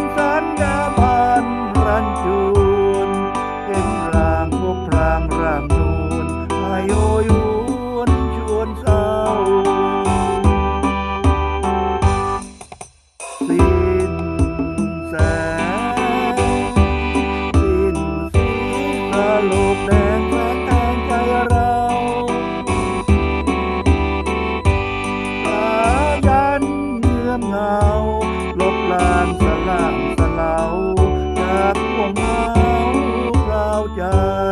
นสัญญาพันรันจูนเห็นร่างพวกพรางร่าง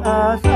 up